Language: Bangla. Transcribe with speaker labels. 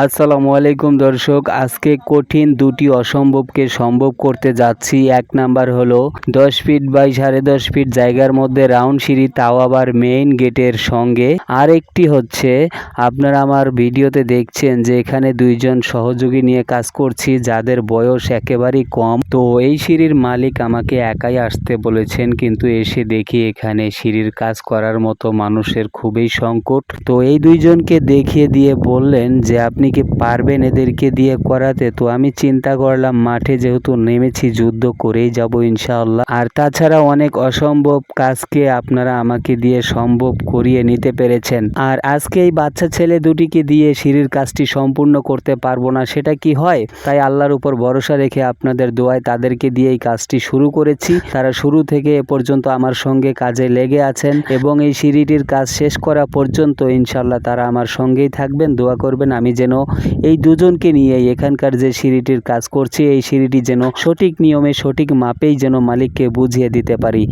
Speaker 1: আসসালামু আলাইকুম দর্শক, আজকে কঠিন দুটি অসম্ভবকে সম্ভব করতে যাচ্ছি। এক নাম্বার হলো দশ ফিট বাই সাড়ে দশ ফিট জায়গার মধ্যে রাউন্ড সিঁড়ি তাও আবার মেইন গেটের সঙ্গে। আর একটি হচ্ছে, আপনারা আমার ভিডিওতে দেখছেন যে এখানে দুইজন সহযোগী নিয়ে কাজ করছি, যাদের বয়স একেবারেই কম। তো এই সিঁড়ির মালিক আমাকে একাই আসতে বলেছেন, কিন্তু এসে দেখি এখানে সিঁড়ির কাজ করার মতো মানুষের খুবই সংকট। তো এই দুইজনকে দেখিয়ে দিয়ে বললেন যে আপনি কি পারবেন এদেরকে দিয়ে করাতে? তো আমি চিন্তা করলাম, মাঠে যেহেতু নেমেছি, যুদ্ধ করেই যাব ইনশাআল্লাহ। আর তাছাড়া অনেক অসম্ভব কাজকে আপনারা আমাকে দিয়ে সম্ভব করিয়ে নিতে পেরেছেন। আর আজকে এই বাচ্চা ছেলে দুটিকে দিয়ে সিঁড়ির কাজটি সম্পূর্ণ করতে পারব না, সেটা কি হয়? তাই আল্লাহর উপর ভরসা রেখে আপনাদের দোয়ায় তাদেরকে দিয়ে এই কাজটি শুরু করেছি। তারা শুরু থেকে এ পর্যন্ত আমার সঙ্গে কাজে লেগে আছেন এবং এই সিঁড়িটির কাজ শেষ করা পর্যন্ত ইনশাল্লাহ তারা আমার সঙ্গেই থাকবেন। দোয়া করবেন, আমি যেন এই দুজনকে নিয়ে এখানকার যে সিঁড়িটির কাজ করছে, এই সিঁড়িটি যেন সঠিক নিয়মে, সঠিক মাপেই যেন মালিককে বুঝিয়ে দিতে পারি।